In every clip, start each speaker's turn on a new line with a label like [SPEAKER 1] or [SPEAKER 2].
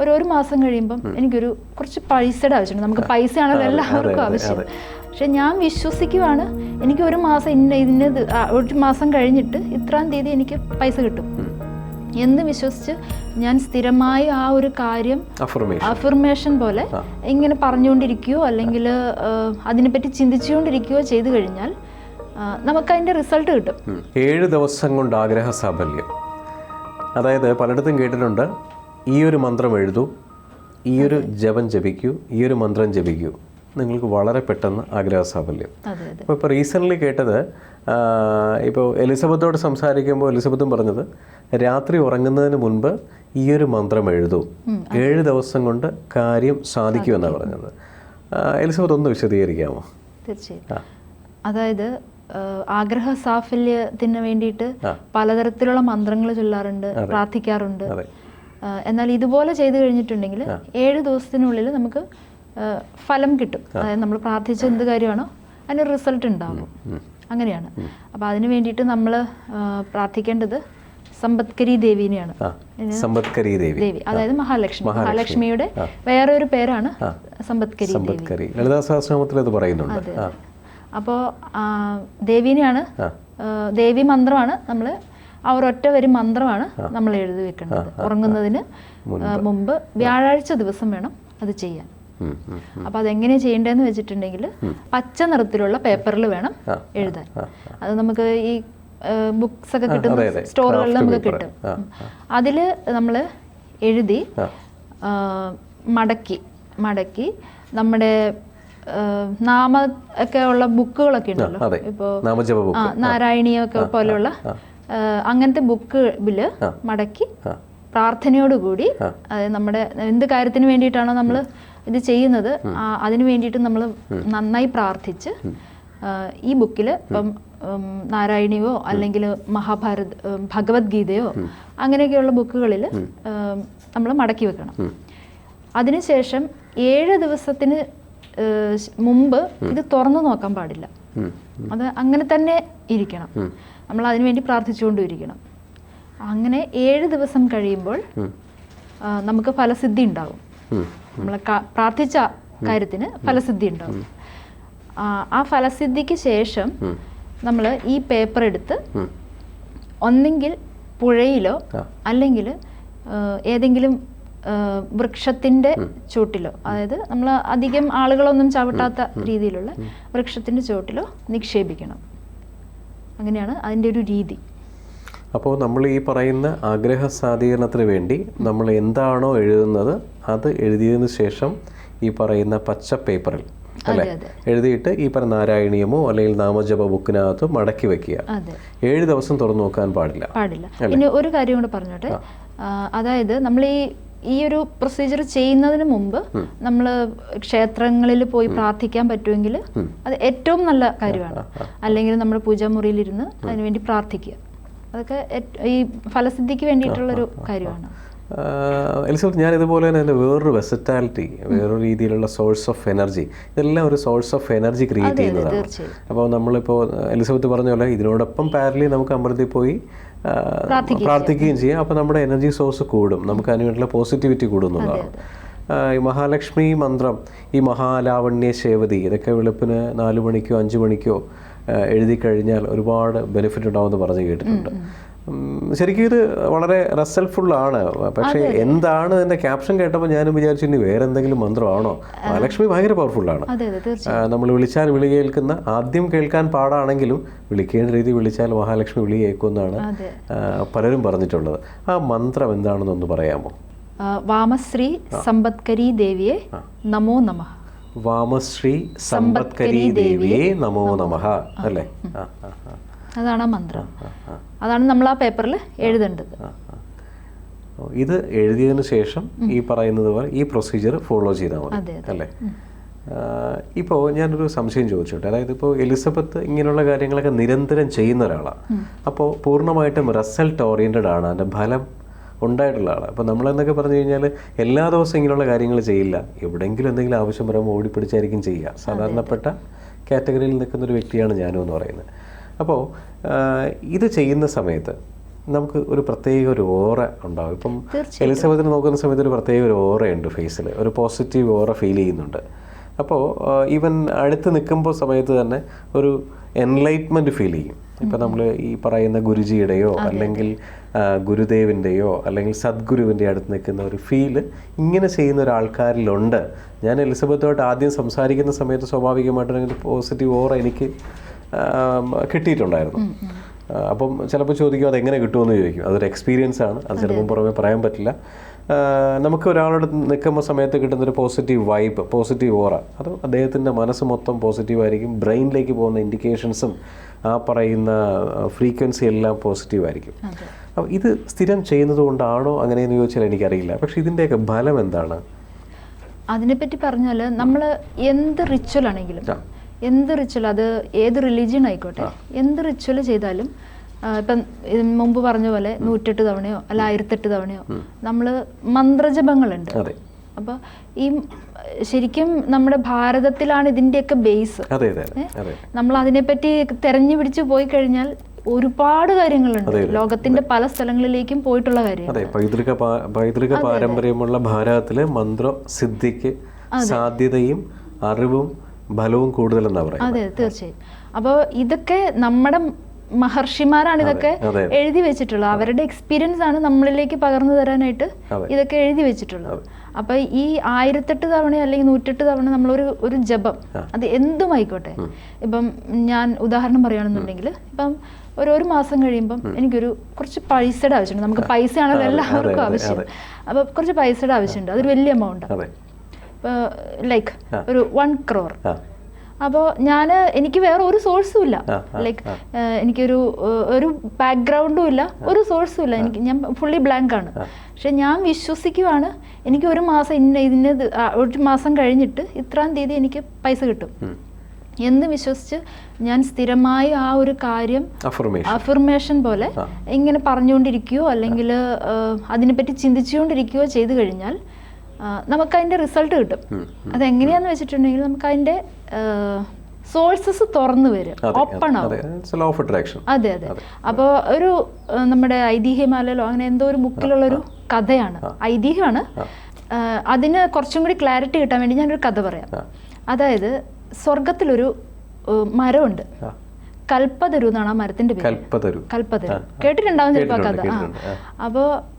[SPEAKER 1] ഒരു ഒരു മാസം കഴിയുമ്പം എനിക്കൊരു കുറച്ച് പൈസയുടെ ആവശ്യമുണ്ട്. നമുക്ക് പൈസ പൈസയാണല്ലോ എല്ലാവർക്കും ആവശ്യം. പക്ഷെ ഞാൻ വിശ്വസിക്കുവാണ് എനിക്ക് ഒരു മാസം ഇന്ന ഇതിന് ഒരു മാസം കഴിഞ്ഞിട്ട് ഇത്രാം തീയതി എനിക്ക് പൈസ കിട്ടും. എന്ന് വിശ്വസിച്ച് ഞാൻ സ്ഥിരമായി ആ ഒരു കാര്യം
[SPEAKER 2] അഫർമേഷൻ
[SPEAKER 1] അഫർമേഷൻ പോലെ ഇങ്ങനെ പറഞ്ഞുകൊണ്ടിരിക്കുകയോ അല്ലെങ്കിൽ അതിനെപ്പറ്റി ചിന്തിച്ചുകൊണ്ടിരിക്കുകയോ ചെയ്തു കഴിഞ്ഞാൽ നമുക്ക് അതിന്റെ റിസൾട്ട് കിട്ടും.
[SPEAKER 2] ഏഴ് ദിവസം കൊണ്ട് ആഗ്രഹ സാഫല്യം. അതായത് പലയിടത്തും കേട്ടിട്ടുണ്ട് ഈ ഒരു മന്ത്രം എഴുതൂ ഈ ഒരു ജപം ജപിക്കൂ ഈ ഒരു മന്ത്രം ജപിക്കൂ. നിങ്ങൾക്ക് വളരെ പെട്ടെന്ന് ആഗ്രഹ സാഫല്യം അപ്പോൾ ഇപ്പോൾ റീസെന്റ്ലി കേട്ടത് ഇപ്പോൾ എലിസബത്തോട് സംസാരിക്കുമ്പോൾ എലിസബത്തും പറഞ്ഞത് രാത്രി ഉറങ്ങുന്നതിന് മുൻപ് ഈ ഒരു മന്ത്രം എഴുതൂ. ഏഴ് ദിവസം കൊണ്ട് കാര്യം സാധിക്കുമെന്നാണ് പറഞ്ഞത്. എലിസബത്ത് ഒന്ന് വിശദീകരിക്കാമോ?
[SPEAKER 1] തീർച്ചയായും അതായത് ആഗ്രഹ സാഫല്യത്തിന് വേണ്ടിയിട്ട് പലതരത്തിലുള്ള മന്ത്രങ്ങൾ ചൊല്ലാറുണ്ട് പ്രാർത്ഥിക്കാറുണ്ട്. എന്നാൽ ഇതുപോലെ ചെയ്തു കഴിഞ്ഞിട്ടുണ്ടെങ്കിൽ ഏഴ് ദിവസത്തിനുള്ളിൽ നമുക്ക് ഫലം കിട്ടും. അതായത് നമ്മൾ പ്രാർത്ഥിച്ച എന്ത് കാര്യമാണോ അതിന് റിസൾട്ട് ഉണ്ടാകും. അങ്ങനെയാണ്. അപ്പോൾ അതിന് വേണ്ടിയിട്ട് നമ്മൾ പ്രാർത്ഥിക്കേണ്ടത് സമ്പത്കരി ദേവീനെയാണ്.
[SPEAKER 2] സമ്പത്കരി ദേവി.
[SPEAKER 1] ദേവി അതായത് മഹാലക്ഷ്മി. മഹാലക്ഷ്മിയുടെ വേറെ ഒരു പേരാണ് സമ്പത്കരി ദേവി.
[SPEAKER 2] സമ്പത്കരി. ലളിതാ സഹസ്രനാമത്തിൽ ഇത് പറയുന്നുണ്ട്.
[SPEAKER 1] അപ്പോൾ ദേവീനെയാണ് ദേവി മന്ത്രമാണ് നമ്മൾ ആ ഒറ്റ വരി മന്ത്രമാണ് നമ്മൾ എഴുതി വെക്കേണ്ടത്. ഉറങ്ങുന്നതിന് മുമ്പ് വ്യാഴാഴ്ച ദിവസം വേണം അത് ചെയ്യാൻ. അപ്പൊ അതെങ്ങനെ ചെയ്യേണ്ടതെന്ന് വെച്ചിട്ടുണ്ടെങ്കിൽ പച്ച നിറത്തിലുള്ള പേപ്പറിൽ വേണം എഴുതാൻ. അത് നമുക്ക് ഈ ബുക്സ് ഒക്കെ കിട്ടുന്ന സ്റ്റോറുകളിൽ നമുക്ക് കിട്ടും. അതിൽ നമ്മൾ എഴുതി മടക്കി മടക്കി നമ്മുടെ നാമ ഒക്കെ ഉള്ള ബുക്കുകളൊക്കെ ഉണ്ടല്ലോ.
[SPEAKER 2] ഇപ്പോ
[SPEAKER 1] ഇപ്പോൾ ആ പോലെയുള്ള അങ്ങനത്തെ ബുക്കിൽ മടക്കി പ്രാർത്ഥനയോടുകൂടി നമ്മുടെ എന്ത് കാര്യത്തിന് വേണ്ടിയിട്ടാണോ നമ്മൾ ഇത് ചെയ്യുന്നത് അതിനു വേണ്ടിയിട്ട് നമ്മൾ നന്നായി പ്രാർത്ഥിച്ച് ഈ ബുക്കിൽ ഇപ്പം നാരായണിയോ അല്ലെങ്കിൽ മഹാഭാരത് ഭഗവത്ഗീതയോ അങ്ങനെയൊക്കെയുള്ള ബുക്കുകളിൽ നമ്മൾ മടക്കി വെക്കണം. അതിനുശേഷം ഏഴ് ദിവസത്തിന് മുമ്പ് ഇത് തുറന്നു നോക്കാൻ പാടില്ല. അത് അങ്ങനെ തന്നെ ഇരിക്കണം. നമ്മൾ അതിനുവേണ്ടി പ്രാർത്ഥിച്ചുകൊണ്ടും ഇരിക്കണം അങ്ങനെ ഏഴ് ദിവസം കഴിയുമ്പോൾ നമുക്ക് ഫലസിദ്ധി ഉണ്ടാവും. നമ്മൾ പ്രാർത്ഥിച്ച കാര്യത്തിന് ഫലസിദ്ധി ഉണ്ടാവും. ആ ഫലസിദ്ധിക്ക് ശേഷം നമ്മൾ ഈ പേപ്പർ എടുത്ത് ഒന്നെങ്കിൽ പുഴയിലോ അല്ലെങ്കിൽ ഏതെങ്കിലും ആ, വൃക്ഷത്തിന്റെ ചുവട്ടിലോ അതായത് നമ്മൾ അധികം ആളുകളൊന്നും ചവിട്ടാത്ത രീതിയിലുള്ള വൃക്ഷത്തിന്റെ ചുവട്ടിലോ നിക്ഷേപിക്കണം. അങ്ങനെയാണ് അതിന്റെ ഒരു രീതി.
[SPEAKER 2] അപ്പോൾ നമ്മൾ ഈ പറയുന്ന ആഗ്രഹ സാധീകരണത്തിന് വേണ്ടി നമ്മൾ എന്താണോ എഴുതുന്നത് അത് എഴുതിയതിനു ശേഷം ഈ പറയുന്ന പച്ച പേപ്പറിൽ അല്ലേ? എഴുതിയിട്ട് ഈ പറഞ്ഞ നാരായണീയമോ അല്ലെങ്കിൽ നാമജപ ബുക്കിനകത്ത് മടക്കി വെക്കുക. ഏഴ് ദിവസം തുറന്നു നോക്കാൻ പാടില്ല.
[SPEAKER 1] പാടില്ല. ഇനി ഒരു കാര്യം കൂടെ പറഞ്ഞോട്ടെ. അതായത് നമ്മൾ ഈ ഈ ഒരു പ്രൊസീജിയർ ചെയ്യുന്നതിന് മുമ്പ് നമ്മൾ ക്ഷേത്രങ്ങളിൽ പോയി പ്രാർത്ഥിക്കാൻ പറ്റുമെങ്കിൽ അത് ഏറ്റവും നല്ല കാര്യമാണ്. അല്ലെങ്കിൽ നമ്മൾ പൂജാമുറിയിലിരുന്ന് അതിനുവേണ്ടി പ്രാർത്ഥിക്കുക. അതൊക്കെ ഈ ഫലസിദ്ധിക്ക് വേണ്ടിയിട്ടുള്ളൊരു കാര്യമാണ്.
[SPEAKER 2] എലിസബത്ത് ഞാൻ ഇതുപോലെ തന്നെ എന്റെ വേറൊരു വെസറ്റാലിറ്റി വേറൊരു രീതിയിലുള്ള സോഴ്സ് ഓഫ് എനർജി ഇതെല്ലാം ഒരു സോഴ്സ് ഓഫ് എനർജി ക്രിയേറ്റ് ചെയ്യുന്നതാണ്. അപ്പോൾ നമ്മളിപ്പോൾ എലിസബത്ത് പറഞ്ഞ പോലെ ഇതിനോടൊപ്പം പാരലി നമുക്ക് അമൃതി പോയി പ്രാർത്ഥിക്കുകയും ചെയ്യാം. അപ്പോൾ നമ്മുടെ എനർജി സോഴ്സ് കൂടും. നമുക്ക് അതിനുവേണ്ടിയുള്ള പോസിറ്റിവിറ്റി കൂടുന്നുള്ളതാണ് ഈ മഹാലക്ഷ്മി മന്ത്രം ഈ മഹാലാവണ്യ ശേവതി ഇതൊക്കെ വെളുപ്പിന് നാല് മണിക്കോ അഞ്ച് മണിക്കോ എഴുതി കഴിഞ്ഞാൽ ഒരുപാട് ബെനിഫിറ്റ് ഉണ്ടാവുമെന്ന് പറഞ്ഞ് കേട്ടിട്ടുണ്ട്. ശരിക്കും ഇത് വളരെ ആണ് പക്ഷേ എന്താണ് ഇതിന്റെ ക്യാപ്ഷൻ കേട്ടപ്പോൾ ഞാനും വിചാരിച്ചു ഇനി വേറെ എന്തെങ്കിലും മന്ത്രമാണോ? മഹാലക്ഷ്മി ഭയങ്കര പവർഫുള്ളാണ്. നമ്മൾ വിളിച്ചാൽ വിളി കേൾക്കുന്ന ആദ്യം കേൾക്കാൻ പാടാണെങ്കിലും വിളിക്കേണ്ട രീതി വിളിച്ചാൽ മഹാലക്ഷ്മി വിളി കേൾക്കുമെന്നാണ് പലരും പറഞ്ഞിട്ടുള്ളത്. ആ മന്ത്രം എന്താണെന്നൊന്ന് പറയാമോ?
[SPEAKER 1] വാമശ്രീ സമ്പത്കരി ദേവിയെ നമോ നമ.
[SPEAKER 2] വാമശ്രീ സമ്പത്കരി ദേവിയെ നമോ നമ അല്ലേ? ആ.
[SPEAKER 1] അതാണ് ആ മന്ത്രം. അതാണ് നമ്മൾ ആ പേപ്പറിൽ എഴുതേണ്ടത്.
[SPEAKER 2] ഇത് എഴുതിയതിന് ശേഷം ഈ പറയുന്നത് പോലെ ഈ പ്രൊസീജിയർ ഫോളോ ചെയ്താൽ മതി അല്ലേ? ഇപ്പോൾ ഞാനൊരു സംശയം ചോദിച്ചോട്ടെ. അതായത് ഇപ്പോൾ എലിസബത്ത് ഇങ്ങനെയുള്ള കാര്യങ്ങളൊക്കെ നിരന്തരം ചെയ്യുന്ന ഒരാളാണ് അപ്പോൾ പൂർണമായിട്ടും റിസൾട്ട് ഓറിയന്റഡ് ആണ്. അതിന്റെ ഫലം ഉണ്ടായിട്ടുള്ള ആളാണ് അപ്പോൾ നമ്മളെന്നൊക്കെ പറഞ്ഞു കഴിഞ്ഞാൽ എല്ലാ ദിവസവും ഇങ്ങനെയുള്ള കാര്യങ്ങൾ ചെയ്യില്ല. എവിടെയെങ്കിലും എന്തെങ്കിലും ആവശ്യം വരുമ്പോൾ ഓടിപ്പിടിച്ചായിരിക്കും ചെയ്യുക. സാധാരണപ്പെട്ട കാറ്റഗറിയിൽ നിൽക്കുന്ന ഒരു വ്യക്തിയാണ് ഞാനും എന്ന് പറയുന്നത്. അപ്പോൾ ഇത് ചെയ്യുന്ന സമയത്ത് നമുക്ക് ഒരു പ്രത്യേക ഒരു ഓറ ഉണ്ടാവും. ഇപ്പം എലിസബത്തിന് നോക്കുന്ന സമയത്ത് ഒരു പ്രത്യേക ഒരു ഓറയുണ്ട് ഫേസിൽ ഒരു പോസിറ്റീവ് ഓറ ഫീൽ ചെയ്യുന്നുണ്ട്. അപ്പോൾ ഈവൻ അടുത്ത് നിൽക്കുമ്പോൾ സമയത്ത് തന്നെ ഒരു എൻലൈറ്റ്മെന്റ് ഫീൽ ചെയ്യും. ഇപ്പം നമ്മൾ ഈ പറയുന്ന ഗുരുജിയുടെയോ അല്ലെങ്കിൽ ഗുരുദേവിന്റെയോ അല്ലെങ്കിൽ സദ്ഗുരുവിന്റെ അടുത്ത് നിൽക്കുന്ന ഒരു ഫീൽ ഇങ്ങനെ ചെയ്യുന്ന ഒരാൾക്കാരിലുണ്ട് ഞാൻ എലിസബത്തുമായിട്ട് ആദ്യം സംസാരിക്കുന്ന സമയത്ത് സ്വാഭാവികമായിട്ടും ഒരു പോസിറ്റീവ് ഓറ എനിക്ക് കിട്ടിയിട്ടുണ്ടായിരുന്നു. അപ്പം ചിലപ്പോൾ ചോദിക്കും അത് എങ്ങനെ കിട്ടുമെന്ന് ചോദിക്കും. അതൊരു എക്സ്പീരിയൻസ് ആണ്. അത് ചിലപ്പം പുറമെ പറയാൻ പറ്റില്ല. നമുക്ക് ഒരാളോട് നിൽക്കുമ്പോൾ സമയത്ത് കിട്ടുന്നൊരു പോസിറ്റീവ് വൈബ് പോസിറ്റീവ് ഓറ അത് അദ്ദേഹത്തിന്റെ മനസ്സ് മൊത്തം പോസിറ്റീവ് ആയിരിക്കും. ബ്രെയിനിലേക്ക് പോകുന്ന ഇൻഡിക്കേഷൻസും ആ പറയുന്ന ഫ്രീക്വൻസി എല്ലാം പോസിറ്റീവ് ആയിരിക്കും. അപ്പോൾ ഇത് സ്ഥിരം ചെയ്യുന്നത് കൊണ്ടാണോ അങ്ങനെയെന്ന് ചോദിച്ചാൽ എനിക്കറിയില്ല. പക്ഷെ ഇതിന്റെയൊക്കെ ഫലം എന്താണ്
[SPEAKER 1] അതിനെപ്പറ്റി പറഞ്ഞാൽ നമ്മൾ എന്ത് റിച്വൽ ആണെങ്കിലും എന്ത് റിച്വൽ അത് ഏത് റിലീജിയൻ ആയിക്കോട്ടെ എന്ത് റിച്വൽ ചെയ്താലും ഇപ്പം മുമ്പ് പറഞ്ഞ പോലെ നൂറ്റെട്ട് തവണയോ അല്ല ആയിരത്തെട്ട് തവണയോ നമ്മൾ മന്ത്രജപങ്ങളുണ്ട്. അപ്പോൾ ഈ ശരിക്കും നമ്മുടെ ഭാരതത്തിലാണ് ഇതിന്റെയൊക്കെ ബേസ് നമ്മൾ അതിനെപ്പറ്റി തെരഞ്ഞു പിടിച്ച് പോയി കഴിഞ്ഞാൽ ഒരുപാട് കാര്യങ്ങളുണ്ട്. ലോകത്തിന്റെ പല സ്ഥലങ്ങളിലേക്കും പോയിട്ടുള്ള
[SPEAKER 2] കാര്യം പൈതൃക പൈതൃക പാരമ്പര്യമുള്ള ഭാരതത്തിലെ മന്ത്ര സിദ്ധിക്ക് സാധ്യതയും അറിവും ബലവും കൂടുതലെന്നാ പറയുന്നത്
[SPEAKER 1] അതെ തീർച്ചയായും. അപ്പോൾ ഇതൊക്കെ നമ്മുടെ മഹർഷിമാരാണ് ഇതൊക്കെ എഴുതി വെച്ചിട്ടുള്ളത്. അവരുടെ എക്സ്പീരിയൻസ് ആണ് നമ്മളിലേക്ക് പകർന്നു തരാനായിട്ട് ഇതൊക്കെ എഴുതി വെച്ചിട്ടുള്ളത്. അപ്പൊ ഈ ആയിരത്തെട്ട് തവണ അല്ലെങ്കിൽ നൂറ്റെട്ട് തവണ നമ്മളൊരു ഒരു ജപം അത് എന്തുമായിക്കോട്ടെ? ഇപ്പം ഞാൻ ഉദാഹരണം പറയുകയാണെന്നുണ്ടെങ്കിൽ ഇപ്പം ഒരു ഒരു മാസം കഴിയുമ്പം എനിക്കൊരു കുറച്ച് പൈസയുടെ ആവശ്യമുണ്ട്. നമുക്ക് പൈസയാണല്ലോ എല്ലാവർക്കും ആവശ്യം. അപ്പൊ കുറച്ച് പൈസയുടെ ആവശ്യമുണ്ട്. അതൊരു വലിയ എമൗണ്ട് ലൈക്ക് ഒരു വൺ ക്രോർ അപ്പോൾ ഞാൻ എനിക്ക് വേറെ ഒരു സോഴ്സും ഇല്ല. ലൈക്ക് എനിക്കൊരു ഒരു ബാക്ക്ഗ്രൗണ്ടും ഇല്ല. ഒരു സോഴ്സും ഇല്ല. എനിക്ക് ഞാൻ ഫുള്ളി ബ്ലാങ്ക് ആണ്. പക്ഷെ ഞാൻ വിശ്വസിക്കുവാണ് എനിക്ക് ഒരു മാസം ഇന്ന ഇതിന് ഒരു മാസം കഴിഞ്ഞിട്ട് ഇത്രാം തീയതി എനിക്ക് പൈസ കിട്ടും. എന്ന് വിശ്വസിച്ച് ഞാൻ സ്ഥിരമായി ആ ഒരു കാര്യം
[SPEAKER 2] അഫർമേഷൻ
[SPEAKER 1] പോലെ ഇങ്ങനെ പറഞ്ഞുകൊണ്ടിരിക്കുകയോ അല്ലെങ്കിൽ അതിനെപ്പറ്റി ചിന്തിച്ചുകൊണ്ടിരിക്കുകയോ ചെയ്തു കഴിഞ്ഞാൽ നമുക്ക് അതിന്റെ റിസൾട്ട് കിട്ടും. അതെങ്ങനെയാന്ന് വെച്ചിട്ടുണ്ടെങ്കിൽ നമുക്ക് അതിന്റെ സോഴ്സസ് തുറന്നു വരും. ഓപ്പൺ ആവും.
[SPEAKER 2] അതെ.
[SPEAKER 1] അതെ അപ്പോൾ ഒരു നമ്മുടെ ഐതിഹ്യമാലയിലോ അങ്ങനെ എന്തോ ഒരു ബുക്കിലുള്ളൊരു കഥയാണ്. ഐതിഹ്യമാണ്. അതിന് കുറച്ചും കൂടി ക്ലാരിറ്റി കിട്ടാൻ വേണ്ടി ഞാനൊരു കഥ പറയാം. അതായത് സ്വർഗത്തിലൊരു മരമുണ്ട്. കൽപ്പതരു എന്നാണ് ആ മരത്തിന്റെ പേര്.
[SPEAKER 2] കൽപ്പതരു.
[SPEAKER 1] കൽപ്പതരു. കേട്ടിട്ടുണ്ടാവും ചിലപ്പോൾ കഥ.
[SPEAKER 2] അപ്പോ
[SPEAKER 1] അപ്പോൾ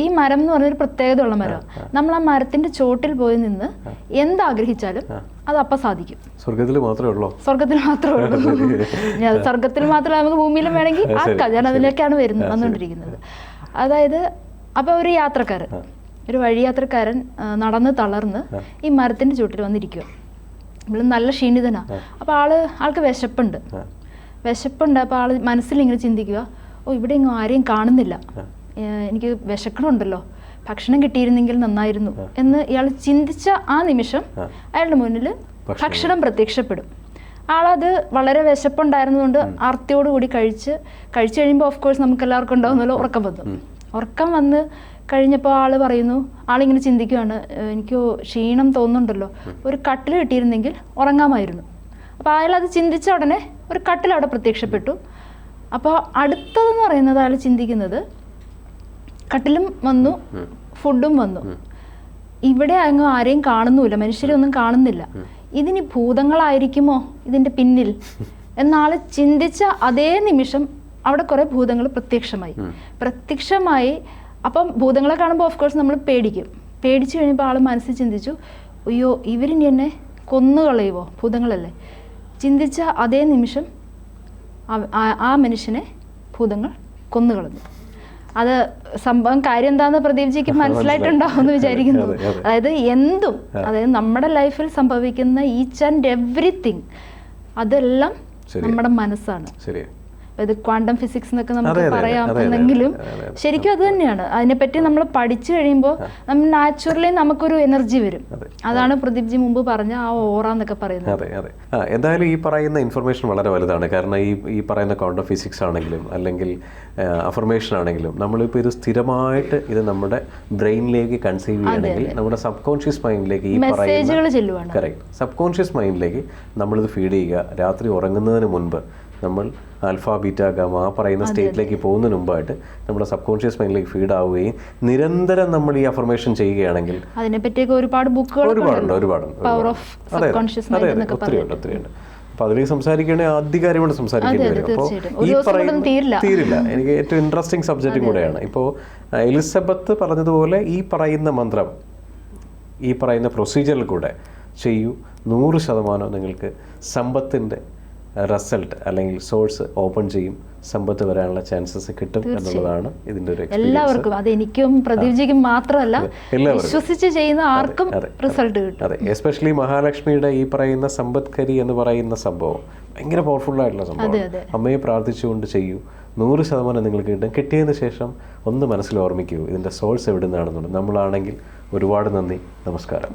[SPEAKER 1] ഈ മരം എന്ന് പറഞ്ഞൊരു പ്രത്യേകത ഉള്ള മരം നമ്മൾ ആ മരത്തിന്റെ ചോട്ടിൽ പോയി നിന്ന് എന്താഗ്രഹിച്ചാലും അത് അപ്പം സാധിക്കും.
[SPEAKER 2] സ്വർഗത്തിൽ മാത്രമേ ഉള്ളൂ?
[SPEAKER 1] സ്വർഗത്തിൽ മാത്രമേ ഉള്ളൂ. സ്വർഗത്തിൽ മാത്രമേ നമുക്ക് ഭൂമിയിലും വേണമെങ്കിൽ ആക്കാം. ഞാൻ അതിലേക്കാണ് വരുന്നത് വന്നുകൊണ്ടിരിക്കുന്നത്. അതായത് അപ്പൊ ഒരു യാത്രക്കാരൻ ഒരു വഴിയാത്രക്കാരൻ യാത്രക്കാരൻ നടന്ന് തളർന്ന് ഈ മരത്തിന്റെ ചുട്ടിൽ വന്നിരിക്കുക നമ്മൾ നല്ല ക്ഷീണിതനാ. അപ്പൊ ആൾ ആൾക്ക് വിശപ്പുണ്ട്. വിശപ്പുണ്ട്. അപ്പൊ ആൾ മനസ്സിൽ ഇങ്ങനെ ചിന്തിക്കുക ഓ ഇവിടെ ഇങ്ങ് ആരെയും കാണുന്നില്ല. എനിക്ക് വിശക്കണമുണ്ടല്ലോ ഭക്ഷണം കിട്ടിയിരുന്നെങ്കിൽ നന്നായിരുന്നു എന്ന് ഇയാൾ ചിന്തിച്ച ആ നിമിഷം അയാളുടെ മുന്നിൽ ഭക്ഷണം. പ്രത്യക്ഷപ്പെടും. ആളത് വളരെ വിശപ്പുണ്ടായിരുന്നതുകൊണ്ട് ആർത്തിയോടുകൂടി കഴിച്ച് കഴിച്ചു കഴിയുമ്പോൾ ഓഫ് കോഴ്സ് നമുക്ക് എല്ലാവർക്കും ഉണ്ടാവുന്നല്ലോ ഉറക്കം വന്നു. ഉറക്കം വന്ന് കഴിഞ്ഞപ്പോൾ ആൾ പറയുന്നു ആളിങ്ങനെ ചിന്തിക്കുകയാണ് എനിക്ക് ക്ഷീണം തോന്നുന്നുണ്ടല്ലോ. ഒരു കട്ടിൽ കിട്ടിയിരുന്നെങ്കിൽ ഉറങ്ങാമായിരുന്നു. അപ്പോൾ അയാൾ അത് ചിന്തിച്ച ഉടനെ ഒരു കട്ടിൽ അവിടെ പ്രത്യക്ഷപ്പെട്ടു. അപ്പോൾ അടുത്തതെന്ന് പറയുന്നത് അയാൾ ചിന്തിക്കുന്നത് കട്ടിലും വന്നു ഫുഡും വന്നു. ഇവിടെ അങ്ങ് ആരെയും കാണുന്നുമില്ല മനുഷ്യരെ ഒന്നും കാണുന്നില്ല. ഇതിനി ഭൂതങ്ങളായിരിക്കുമോ ഇതിന്റെ പിന്നിൽ? എന്നാൾ ചിന്തിച്ച അതേ നിമിഷം അവിടെ കുറെ ഭൂതങ്ങൾ പ്രത്യക്ഷമായി. പ്രത്യക്ഷമായി അപ്പം ഭൂതങ്ങളെ കാണുമ്പോൾ ഓഫ് കോഴ്സ് നമ്മൾ പേടിക്കും. പേടിച്ചു കഴിഞ്ഞപ്പോൾ ആൾ മനസ്സിൽ ചിന്തിച്ചു അയ്യോ ഇവരിനി എന്നെ കൊന്നുകളയുവോ ഭൂതങ്ങളല്ലേ? ചിന്തിച്ച അതേ നിമിഷം ആ- ആ മനുഷ്യനെ ഭൂതങ്ങൾ കൊന്നുകളഞ്ഞു അത് സംഭവം കാര്യം എന്താന്ന് പ്രദീപ്ജിക്ക് മനസ്സിലായിട്ടുണ്ടാവും എന്ന് വിചാരിക്കുന്നു.
[SPEAKER 2] അതെ, അതെ.
[SPEAKER 1] അതായത് എന്തും അതായത് നമ്മുടെ ലൈഫിൽ സംഭവിക്കുന്ന ഈച്ച് ആൻഡ് എവറിത്തിങ് അതെല്ലാം നമ്മുടെ മനസ്സാണ്.
[SPEAKER 2] ശരി
[SPEAKER 1] ഇത് ക്വാണ്ടം ഫിസിക്സ് എന്നൊക്കെ നമുക്ക് പറയാം എന്നെങ്കിലും. ശരിക്കും അത് തന്നെയാണ്. അതിനെപ്പറ്റി നമ്മൾ പഠിച്ചു കഴിയുമ്പോൾ നമ്മൾ നാച്ചുറലി നമുക്കൊരു എനർജി വരും. അതാണ് പ്രദീപ് ജി മുമ്പ് പറഞ്ഞ ആ ഓറ എന്നൊക്കെ പറയുന്നത്.
[SPEAKER 2] അതെ അതെ. എന്തായാലും ഈ പറയുന്ന ഇൻഫർമേഷൻ വളരെ വലുതാണ്. കാരണം ഈ ഈ പറയുന്ന ക്വാണ്ടം ഫിസിക്സ് ആണെങ്കിലും അല്ലെങ്കിൽ അഫർമേഷൻ ആണെങ്കിലും നമ്മളിപ്പോൾ ഇത് സ്ഥിരമായിട്ട് ഇത് നമ്മുടെ ബ്രെയിനിലേക്ക് കൺസീവ് ചെയ്യണമെങ്കിൽ നമ്മുടെ സബ് കോൺഷ്യസ് മൈൻഡിലേക്ക് ഈ പറയുന്ന കറക്റ്റ് സബ് കോൺഷ്യസ് മൈൻഡിലേക്ക് നമ്മളിത് ഫീഡ് ചെയ്യുക. രാത്രി ഉറങ്ങുന്നതിന് മുൻപ് നമ്മൾ ആൽഫ ബീറ്റ ഗമ ആ പറയുന്ന സ്റ്റേറ്റിലേക്ക് പോകുന്നതിന് മുമ്പായിട്ട് നമ്മുടെ സബ് കോൺഷ്യസ് മൈൻഡിലേക്ക് ഫീഡ് ആവുകയും നിരന്തരം നമ്മൾ ഈ അഫർമേഷൻ ചെയ്യുകയാണെങ്കിൽ
[SPEAKER 1] അതിനെപ്പറ്റിയൊക്കെ ഒരുപാട് ബുക്കുകൾ
[SPEAKER 2] ഒരുപാടുണ്ട് ഒരുപാടുണ്ട് അതെ അതെ.
[SPEAKER 1] മൈൻഡ്
[SPEAKER 2] അതെ
[SPEAKER 1] എന്നൊക്കെ
[SPEAKER 2] ഒത്തിരി ഉണ്ട് ഒത്തിരി ഉണ്ട്. അപ്പോൾ അതിലേക്ക് സംസാരിക്കുകയാണെങ്കിൽ ആദ്യകാര്യമാണ് സംസാരിക്കേണ്ടി വരും. അപ്പോൾ ഈ പറയുന്ന.
[SPEAKER 1] തീരില്ല.
[SPEAKER 2] എനിക്ക് ഏറ്റവും ഇൻട്രസ്റ്റിംഗ് സബ്ജക്റ്റും കൂടെയാണ്. ഇപ്പോൾ എലിസബത്ത് പറഞ്ഞതുപോലെ ഈ പറയുന്ന മന്ത്രം ഈ പറയുന്ന പ്രൊസീജിയറിൽ കൂടെ ചെയ്യൂ. നൂറ് ശതമാനം നിങ്ങൾക്ക് സമ്പത്തിന്റെ റിസൾട്ട് അല്ലെങ്കിൽ സോഴ്സ് ഓപ്പൺ ചെയ്യും സമ്പത്ത് വരാനുള്ള ചാൻസസ് കിട്ടും എന്നുള്ളതാണ് ഇതിന്റെ ഒരു
[SPEAKER 1] എല്ലാവർക്കും അത് എനിക്കും പ്രദീപ്ജിക്കും മാത്രമല്ല വിശ്വസിച്ച് ചെയ്യുന്ന ആർക്കും റിസൾട്ട് കിട്ടും.
[SPEAKER 2] അതെ. എസ്പെഷ്യലി മഹാലക്ഷ്മിയുടെ ഈ പറയുന്ന സമ്പത്കരി എന്ന് പറയുന്ന സംഭവം ഭയങ്കര പവർഫുൾ ആയിട്ടുള്ള സംഭവം. അമ്മയെ പ്രാർത്ഥിച്ചുകൊണ്ട് ചെയ്യൂ. നൂറ് ശതമാനം നിങ്ങൾക്ക് കിട്ടും. കിട്ടിയതിന് ശേഷം ഒന്ന് മനസ്സിൽ ഓർമ്മിക്കൂ ഇതിന്റെ സോഴ്സ് എവിടെ നിന്നാണെന്നുള്ളത് നമ്മളാണെങ്കിൽ ഒരുപാട് നന്ദി. നമസ്കാരം.